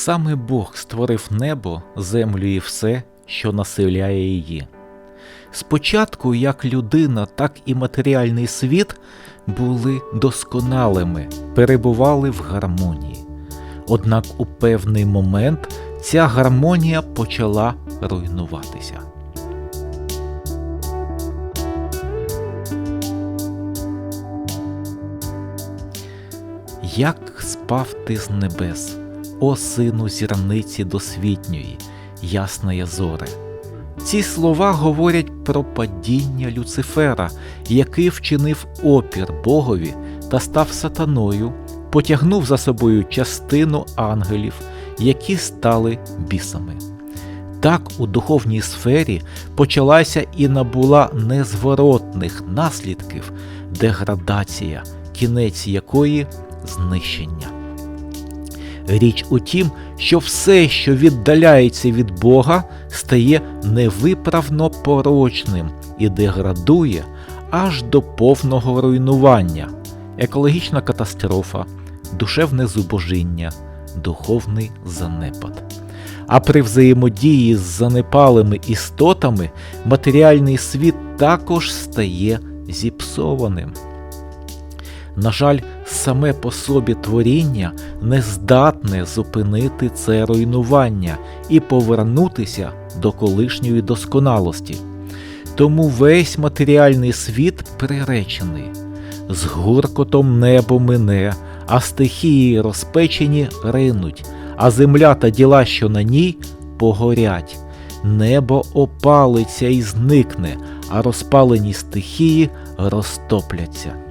Саме Бог створив небо, землю і все, що населяє її. Спочатку як людина, так і матеріальний світ були досконалими, перебували в гармонії. Однак у певний момент ця гармонія почала руйнуватися. Як спав ти з небес, о сину зірниці досвітньої, ясної зоре. Ці слова говорять про падіння Люцифера, який вчинив опір Богові та став сатаною, потягнув за собою частину ангелів, які стали бісами. Так у духовній сфері почалася і набула незворотних наслідків деградація, кінець якої знищення. Річ у тім, що все, що віддаляється від Бога, стає невиправно порочним і деградує аж до повного руйнування, екологічна катастрофа, душевне зубожіння, духовний занепад. А при взаємодії з занепалими істотами матеріальний світ також стає зіпсованим. На жаль, саме по собі творіння не здатне зупинити це руйнування і повернутися до колишньої досконалості. Тому весь матеріальний світ приречений. З гуркотом небо мине, а стихії розпечені ринуть, а земля та діла, що на ній, погорять. Небо опалиться і зникне, а розпалені стихії розтопляться.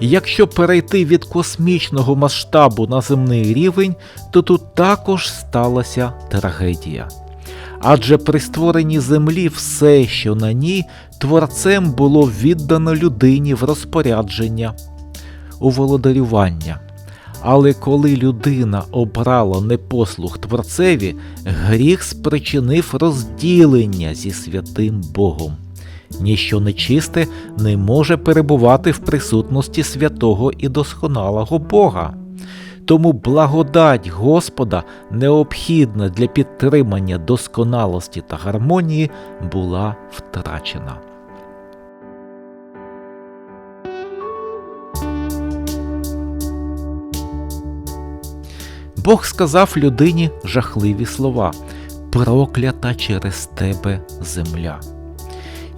Якщо перейти від космічного масштабу на земний рівень, то тут також сталася трагедія. Адже при створенні землі все, що на ній, творцем було віддано людині в розпорядження, у володарювання. Але коли людина обрала непослух творцеві, гріх спричинив розділення зі святим Богом. Ніщо нечисте не може перебувати в присутності святого і досконалого Бога. Тому благодать Господа, необхідна для підтримання досконалості та гармонії, була втрачена. Бог сказав людині жахливі слова проклята через тебе земля.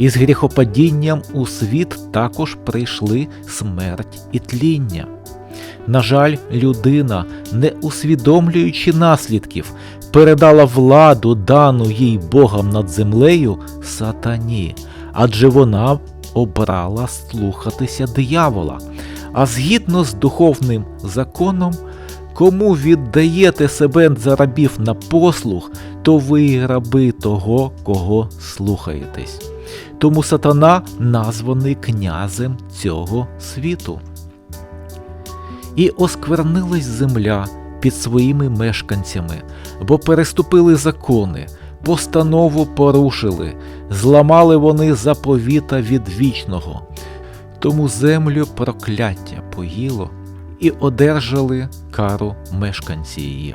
Із гріхопадінням у світ також прийшли смерть і тління. На жаль, людина, не усвідомлюючи наслідків, передала владу, дану їй Богом над землею, сатані, адже вона обрала слухатися диявола. А згідно з духовним законом, кому віддаєте себе за рабів на послуг, то ви раби того, кого слухаєтесь. Тому сатана названий князем цього світу. І осквернилась земля під своїми мешканцями, бо переступили закони, постанову порушили, зламали вони заповіта від вічного, тому землю прокляття поїло і одержали кару мешканці її.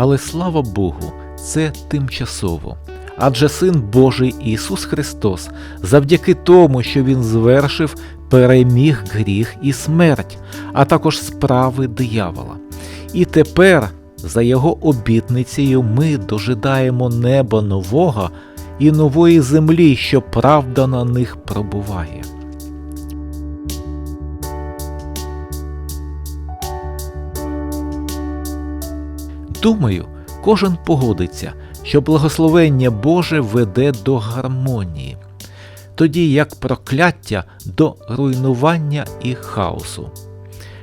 Але слава Богу, це тимчасово. Адже Син Божий Ісус Христос, завдяки тому, що Він звершив, переміг гріх і смерть, а також справи диявола. І тепер, за Його обітницею, ми дожидаємо неба нового і нової землі, що правда на них пробуває. Думаю, кожен погодиться, що благословення Боже веде до гармонії, тоді як прокляття до руйнування і хаосу.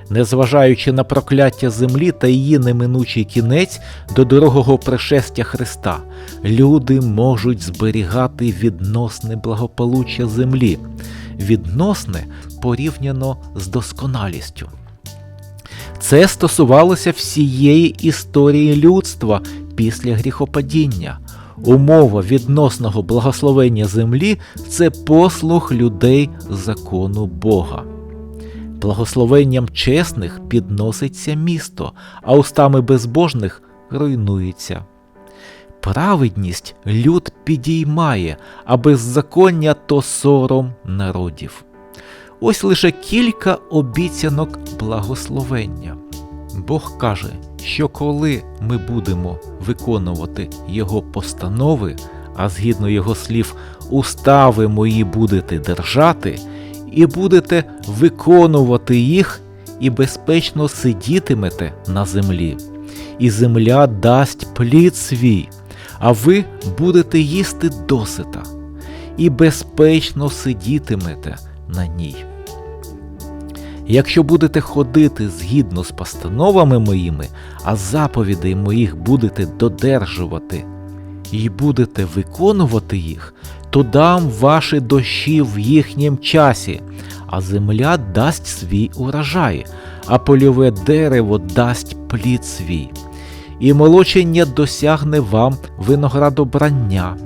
Незважаючи на прокляття землі та її неминучий кінець до дорогого пришестя Христа, люди можуть зберігати відносне благополуччя землі, відносне порівняно з досконалістю. Це стосувалося всієї історії людства після гріхопадіння. Умова відносного благословення землі це послух людей закону Бога. Благословенням чесних підноситься місто, а устами безбожних руйнується. Праведність люд підіймає, а беззаконня то сором народів. Ось лише кілька обіцянок благословення. Бог каже, що коли ми будемо виконувати Його постанови, а згідно Його слів, устави мої будете держати, і будете виконувати їх, і безпечно сидітимете на землі, і земля дасть плід свій, а ви будете їсти досита, і безпечно сидітимете на ній. Якщо будете ходити згідно з постановами моїми, а заповідей моїх будете додержувати і будете виконувати їх, то дам ваші дощі в їхнім часі, а земля дасть свій урожай, а польове дерево дасть плід свій. І молочення досягне вам виноградобрання,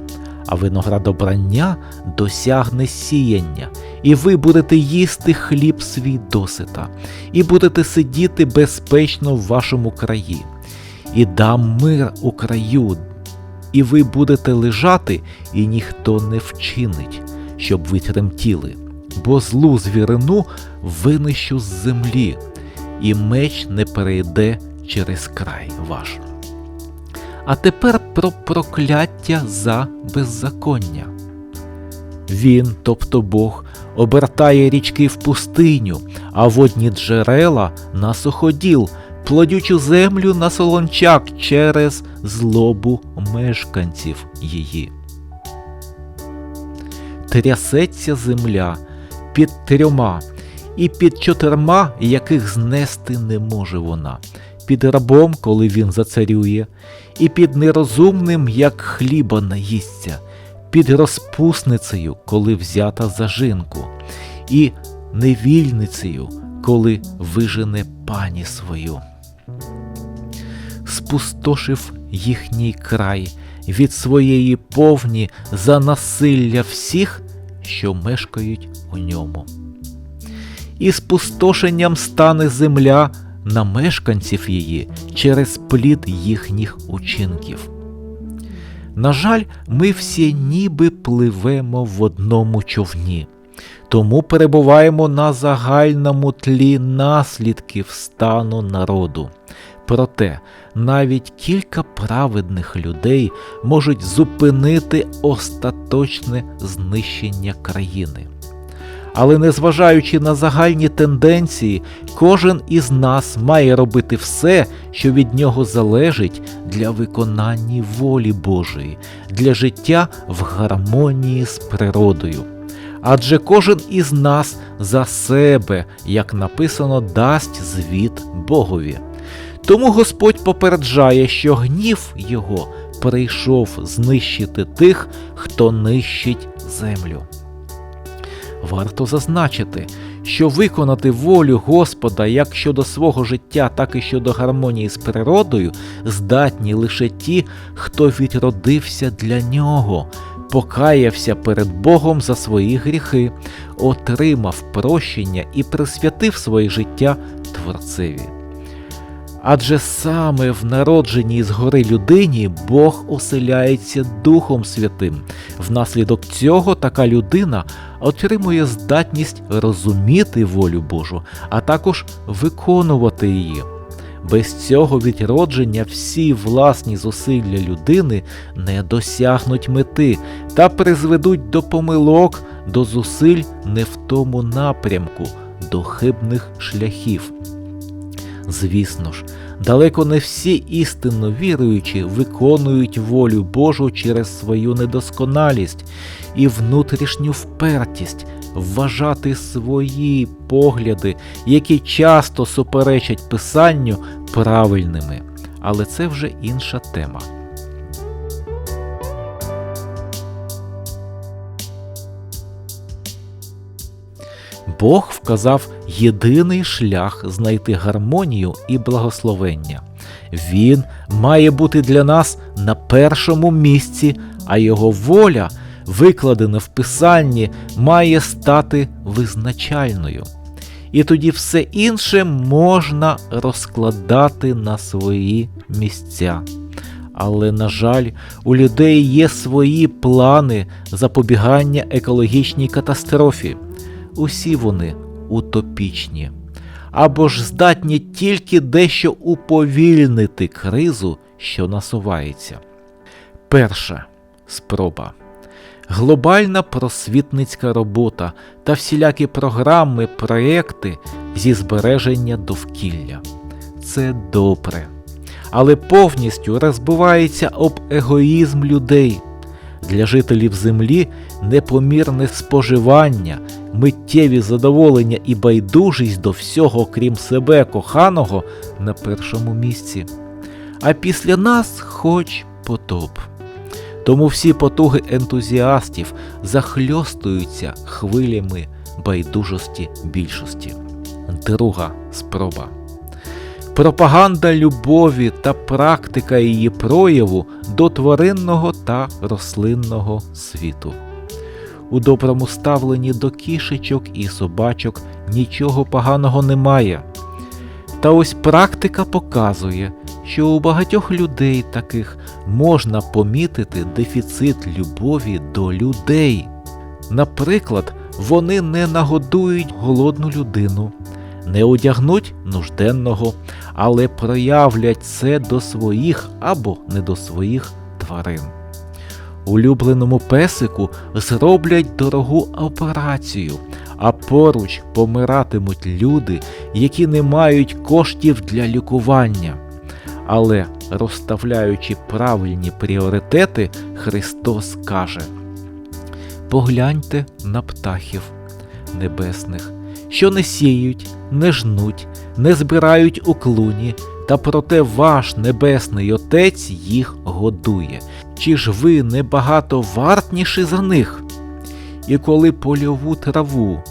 а виноградобрання досягне сіяння, і ви будете їсти хліб свій досита, і будете сидіти безпечно в вашому краї, і дам мир у краю, і ви будете лежати, і ніхто не вчинить, щоб ви тремтіли, бо злу звірину винищу з землі, і меч не перейде через край ваш. А тепер про прокляття за беззаконня. Він, тобто Бог, обертає річки в пустиню, а водні джерела на суходіл, плодючу землю на солончак через злобу мешканців її. Трясеться земля під трьома, і під чотирма, яких знести не може вона, під рабом, коли він зацарює, і під нерозумним, як хліба наїсться, під розпусницею, коли взята за жінку, і невільницею, коли вижене пані свою. Спустошив їхній край від своєї повні за насилля всіх, що мешкають у ньому. І спустошенням стане земля на мешканців її через плід їхніх учинків. На жаль, ми всі ніби пливемо в одному човні, тому перебуваємо на загальному тлі наслідків стану народу. Проте навіть кілька праведних людей можуть зупинити остаточне знищення країни. Але незважаючи на загальні тенденції, кожен із нас має робити все, що від нього залежить для виконання волі Божої, для життя в гармонії з природою. Адже кожен із нас за себе, як написано, дасть звіт Богові. Тому Господь попереджає, що гнів Його прийшов знищити тих, хто нищить землю. Варто зазначити, що виконати волю Господа як щодо свого життя, так і щодо гармонії з природою здатні лише ті, хто відродився для нього, покаявся перед Богом за свої гріхи, отримав прощення і присвятив своє життя Творцеві. Адже саме в народженій згори людині Бог оселяється Духом Святим. Внаслідок цього така людина отримує здатність розуміти волю Божу, а також виконувати її. Без цього відродження всі власні зусилля людини не досягнуть мети та призведуть до помилок, до зусиль не в тому напрямку, до хибних шляхів. Звісно ж, далеко не всі істинно віруючі виконують волю Божу через свою недосконалість і внутрішню впертість вважати свої погляди, які часто суперечать Писанню правильними. Але це вже інша тема. Бог вказав єдиний шлях знайти гармонію і благословення. Він має бути для нас на першому місці, а його воля, викладена в Писанні, має стати визначальною. І тоді все інше можна розкладати на свої місця. Але, на жаль, у людей є свої плани запобігання екологічній катастрофі. Усі вони утопічні. Або ж здатні тільки дещо уповільнити кризу, що насувається. Перша спроба. Глобальна просвітницька робота та всілякі програми, проекти зі збереження довкілля. Це добре. Але повністю розбивається об егоїзм людей. Для жителів землі непомірне споживання, миттєві задоволення і байдужість до всього, крім себе коханого, на першому місці. А після нас хоч потоп. Тому всі потуги ентузіастів захльостуються хвилями байдужості більшості. Друга спроба. Пропаганда любові та практика її прояву до тваринного та рослинного світу. У доброму ставленні до кішечок і собачок нічого поганого немає. Та ось практика показує, що у багатьох людей таких можна помітити дефіцит любові до людей. Наприклад, вони не нагодують голодну людину, не одягнуть нужденного, але проявлять це до своїх або не до своїх тварин. Улюбленому песику зроблять дорогу операцію, а поруч помиратимуть люди, які не мають коштів для лікування. Але розставляючи правильні пріоритети, Христос каже: Погляньте на птахів небесних, що не сіють, не жнуть, не збирають у клуні, та проте ваш небесний Отець їх годує. Чи ж ви небагато вартніші за них? І коли польову траву,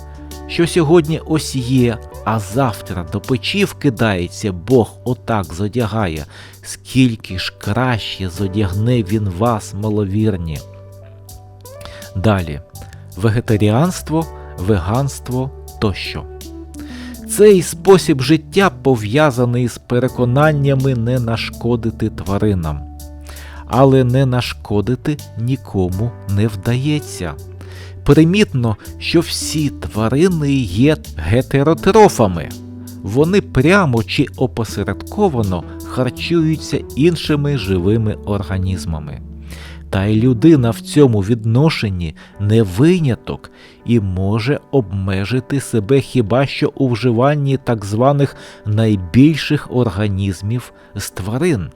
що сьогодні ось є, а завтра до печі вкидається, Бог отак зодягає, скільки ж краще зодягне він вас, маловірні. Далі вегетаріанство, веганство тощо. Цей спосіб життя пов'язаний з переконаннями не нашкодити тваринам, але не нашкодити нікому не вдається. Примітно, що всі тварини є гетеротрофами. Вони прямо чи опосередковано харчуються іншими живими організмами. Та й людина в цьому відношенні не виняток і може обмежити себе хіба що у вживанні так званих найбільших організмів з тварин,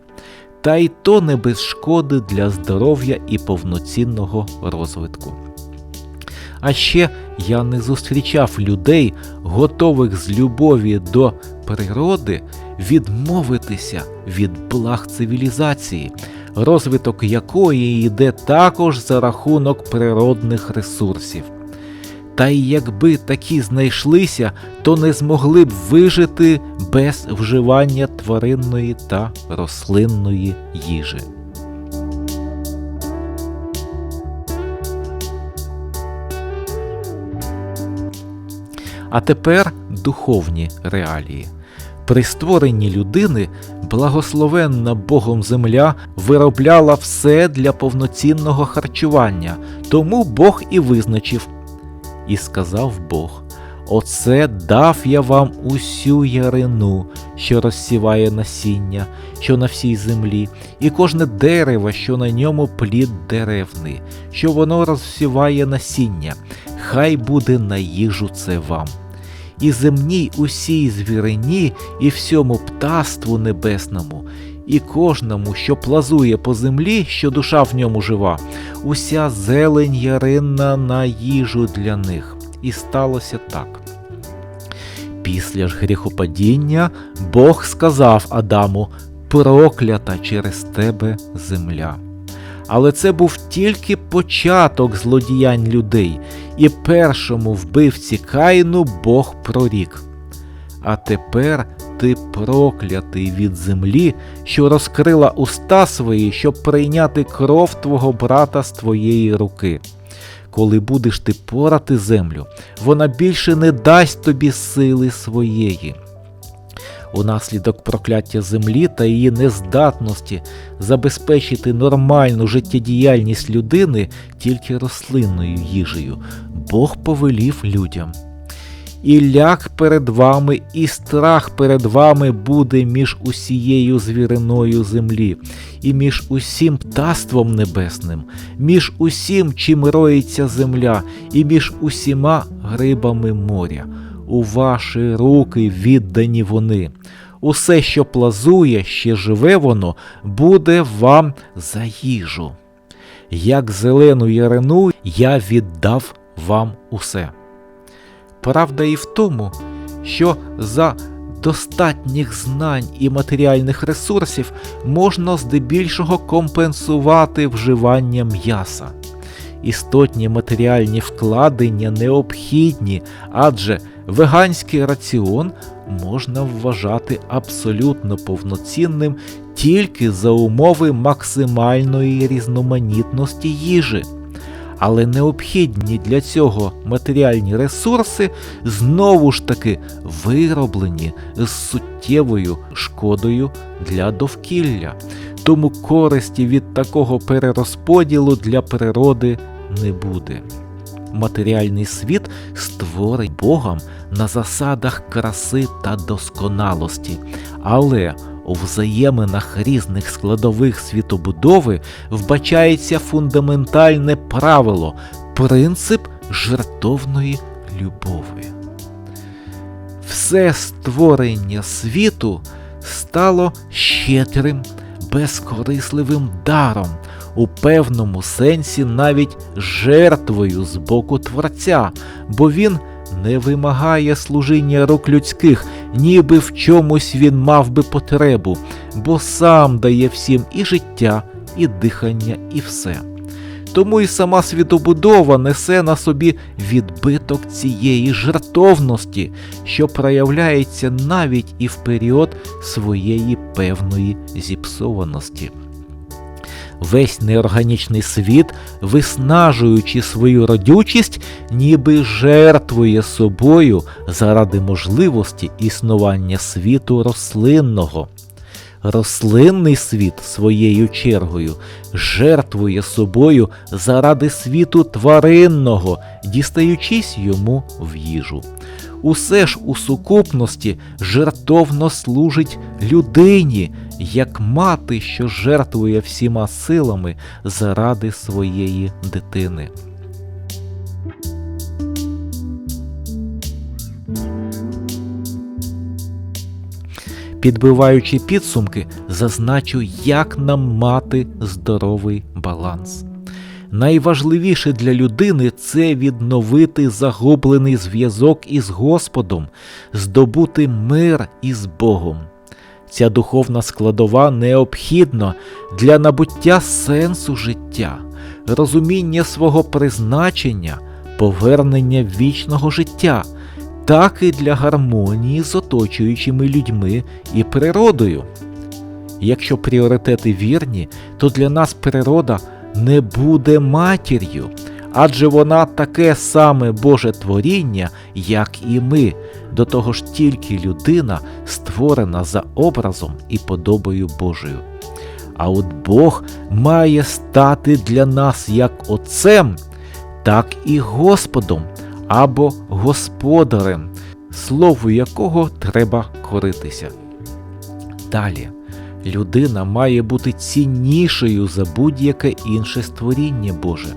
та й то не без шкоди для здоров'я і повноцінного розвитку. А ще я не зустрічав людей, готових з любові до природи відмовитися від благ цивілізації, розвиток якої йде також за рахунок природних ресурсів. Та й якби такі знайшлися, то не змогли б вижити без вживання тваринної та рослинної їжі. А тепер духовні реалії. При створенні людини благословенна Богом земля виробляла все для повноцінного харчування, тому Бог і визначив. І сказав Бог: Оце дав я вам усю ярину, що розсіває насіння, що на всій землі, і кожне дерево, що на ньому плід деревний, що воно розсіває насіння, хай буде на їжу це вам. І земній усій звірині, і всьому птаству небесному, і кожному, що плазує по землі, що душа в ньому жива, уся зелень яринна на їжу для них. І сталося так. Після ж гріхопадіння Бог сказав Адаму проклята через тебе земля. Але це був тільки початок злодіянь людей, і першому вбивці Каїну Бог прорік. А тепер бути проклятий від землі, що розкрила уста свої, щоб прийняти кров твого брата з твоєї руки. Коли будеш ти порати землю, вона більше не дасть тобі сили своєї. Унаслідок прокляття землі та її нездатності забезпечити нормальну життєдіяльність людини тільки рослинною їжею, Бог повелів людям. І ляк перед вами, і страх перед вами буде між усією звіриною землі, і між усім птаством небесним, між усім, чим роїться земля, і між усіма грибами моря. У ваші руки віддані вони. Усе, що плазує, ще живе воно, буде вам за їжу. Як зелену ярину я віддав вам усе. Правда і в тому, що за достатніх знань і матеріальних ресурсів можна здебільшого компенсувати вживання м'яса. Істотні матеріальні вкладення необхідні, адже веганський раціон можна вважати абсолютно повноцінним тільки за умови максимальної різноманітності їжі. Але необхідні для цього матеріальні ресурси знову ж таки вироблені з суттєвою шкодою для довкілля. Тому користі від такого перерозподілу для природи не буде. Матеріальний світ створений Богом на засадах краси та досконалості, але у взаєминах різних складових світобудови вбачається фундаментальне правило принцип жертовної любові. Все створення світу стало щедрим, безкорисливим даром, у певному сенсі навіть жертвою з боку Творця, бо він не вимагає служіння рук людських, ніби в чомусь він мав би потребу, бо сам дає всім і життя, і дихання, і все. Тому і сама світобудова несе на собі відбиток цієї жертовності, що проявляється навіть і в період своєї певної зіпсованості. Весь неорганічний світ, виснажуючи свою родючість, ніби жертвує собою заради можливості існування світу рослинного. Рослинний світ своєю чергою жертвує собою заради світу тваринного, дістаючись йому в їжу. Усе ж у сукупності жертовно служить людині, як мати, що жертвує всіма силами заради своєї дитини. Підбиваючи підсумки, зазначу, як нам мати здоровий баланс. Найважливіше для людини це відновити загублений зв'язок із Господом, здобути мир із Богом. Ця духовна складова необхідна для набуття сенсу життя, розуміння свого призначення, повернення вічного життя, так і для гармонії з оточуючими людьми і природою. Якщо пріоритети вірні, то для нас природа не буде матір'ю, адже вона таке саме Боже творіння, як і ми. До того ж тільки людина створена за образом і подобою Божою. А от Бог має стати для нас як Отцем, так і Господом або Господарем, слову якого треба коритися. Далі. Людина має бути ціннішою за будь-яке інше створіння Боже.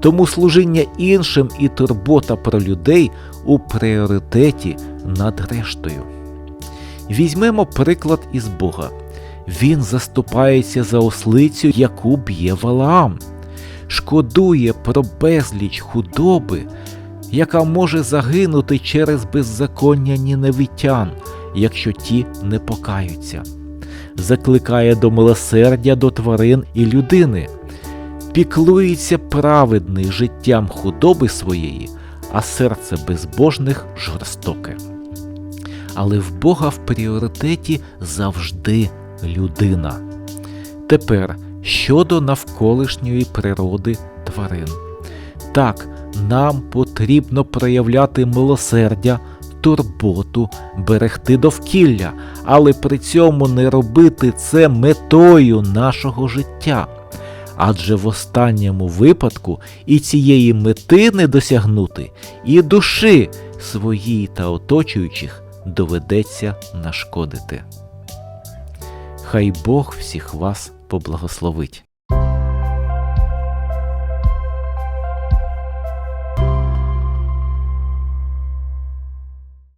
Тому служіння іншим і турбота про людей у пріоритеті над рештою. Візьмемо приклад із Бога. Він заступається за ослицю, яку б'є Валаам, шкодує про безліч худоби, яка може загинути через беззаконня ніневитян, якщо ті не покаються закликає до милосердя до тварин і людини, піклується праведний життям худоби своєї, а серце безбожних жорстоке. але в Бога в пріоритеті завжди людина. Тепер щодо навколишньої природи тварин. Так, нам потрібно проявляти милосердя, турботу, берегти довкілля, але при цьому не робити це метою нашого життя. Адже в останньому випадку і цієї мети не досягнути, і душі своїй та оточуючих доведеться нашкодити. Хай Бог всіх вас поблагословить.